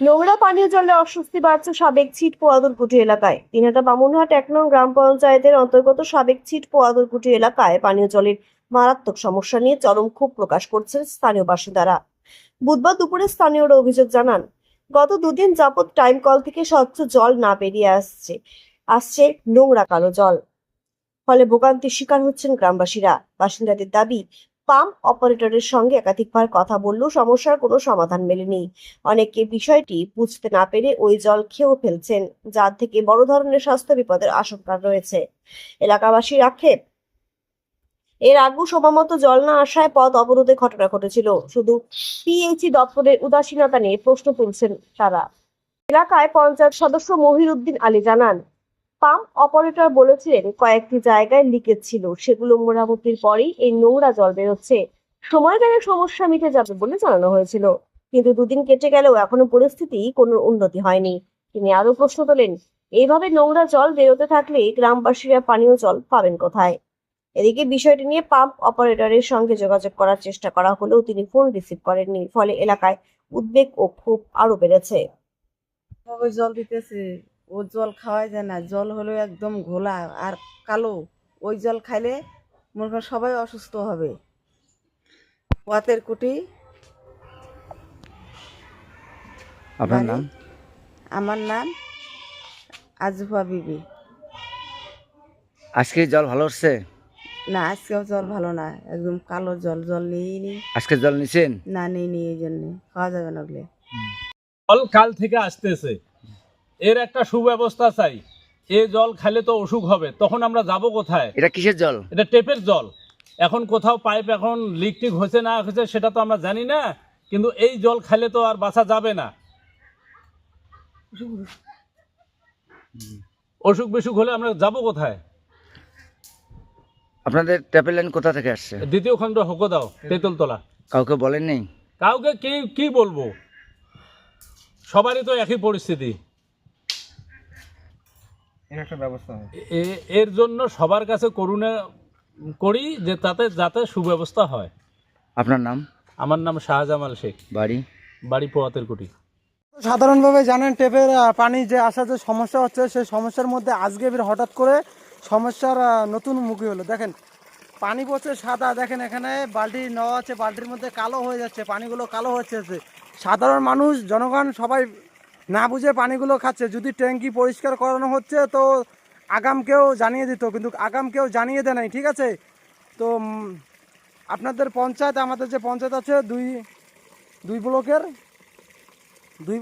নোংরা পানীয় জলে অস্বস্তি বাড়ছে সাবেক ছিট পোয়াদুরকুটি এলাকায়। দিনহাটা বামুনহাট এক নং গ্রাম পঞ্চায়েতের অন্তর্গত সাবেক ছিট পোয়াদুরকুটি এলাকায় পানীয় জলের মারাত্মক সমস্যা নিয়ে চরম ক্ষোভ প্রকাশ করছেন স্থানীয় বাসিন্দারা। বুধবার দুপুরে স্থানীয়রা অভিযোগ জানান, গত দুদিন যাবৎ টাইম কল থেকে স্বচ্ছ জল না বেরিয়ে আসছে আসছে নোংরা কালো জল। ফলে ভোগান্তির শিকার হচ্ছেন গ্রামবাসীরা। বাসিন্দাদের দাবি পাম্প অপারেটরের সঙ্গে একাধিকবার কথা বললেও সমস্যার কোনো সমাধান মেলেনি। অনেকে বিষয়টি বুঝতে না পেরে ওই জল খেয়েও ফেলছেন, যার থেকে বড় ধরনের স্বাস্থ্য বিপদের আশঙ্কা রয়েছে। এলাকাবাসীর আক্ষেপ, এর আগেও সময়মতো জল না আসায় পথ অবরোধের ঘটনা ঘটেছিল। শুধু পিএইচি দপ্তরের উদাসীনতা নিয়ে প্রশ্ন তুলছেন তারা। এলাকায় পঞ্চায়েত সদস্য মহিরুদ্দিন আলী জানান পাম্প অপারেটর বলেছিলেন, কয়েকটি জায়গায় লিকেজ ছিল। সেগুলো মেরামতির পরেই এই নোংরা জল বেরোচ্ছে। সময় গেলে সমস্যা মিটে যাবে বলে জানানো হয়েছিল। কিন্তু দুদিন কেটে গেলেও এখনও পরিস্থিতি কোনো উন্নতি হয়নি। তিনি আরও প্রশ্ন তোলেন, এইভাবে নোংরা জল বেরোতে থাকলে গ্রামবাসীরা পানীয় জল পাবেন কোথায়? এদিকে বিষয়টি নিয়ে পাম্প অপারেটরের সঙ্গে যোগাযোগ করার চেষ্টা করা হলেও তিনি ফোন রিসিভ করেননি। ফলে এলাকায় উদ্বেগ ও ক্ষোভ আরও বেড়েছে। জল দিতেছে? ও জল খাওয়াই যায় না জল হলো একদম ঘোলা আর কালো। ওই জল খাইলে মনে করেন সবাই অসুস্থ হবে। ওয়াতের কুটি। আপনার নাম? আমার নাম আজুফা বিবি। আজকে জল ভালো হচ্ছে না আজকেও জল ভালো না একদম কালো জল জল নিয়েই নি। আজকে জল নিছেন? না নিয়ে নি এই জন্য। খাওয়া যাবে না বলে। জল কাল থেকে আসতেছে। এর একটা সুব্যবস্থা চাই। এ জল খেলে তো অসুখ হবে তখন আমরা যাব কোথায়? এটা কিসের জল? এটা টেপের জল। এখন কোথাও পাইপ এখন লিক টিক হয়েছে না হয়েছে সেটা তো আমরা জানি না কিন্তু এই জল খেলে তো আর বাঁচা যাবে না। অসুখ বিসুখ হলে আমরা যাব কোথায়? আপনাদের ট্যাপের লাইন কোথা থেকে আসছে? দ্বিতীয় খণ্ড হোকো দাও তেঁতুলতলা। কাউকে বলেন নেই? কাউকে কি কি বলব? সবারই তো একই পরিস্থিতি। এ- এর জন্য সবার কাছে করুণা করি যে তাতে যাতে সুব্যবস্থা হয়। আপনার নাম? আমার নাম শাহজামাল শেখ। বাড়ি? বাড়ি পোয়াতের কুটি। সাধারণভাবে জানেন টেপের পানি যে আসা যে সমস্যা হচ্ছে সেই সমস্যার মধ্যে আজকে এবার হঠাৎ করে সমস্যার নতুন মুখী হলো। দেখেন পানি পড়ছে সাদা। দেখেন এখানে বালতি নেওয়া আছে বালতির মধ্যে কালো হয়ে যাচ্ছে পানিগুলো কালো হচ্ছে যাচ্ছে। সাধারণ মানুষ জনগণ সবাই না বুঝে পানিগুলো খাচ্ছে। যদি ট্যাঙ্কি পরিষ্কার করানো হচ্ছে তো আগামকেও জানিয়ে দিত, কিন্তু আগামকেও জানিয়ে দেয় নাই, ঠিক আছে? তো আপনাদের পঞ্চায়েত, আমাদের যে পঞ্চায়েত আছে, দুই দুই ব্লকের, দুই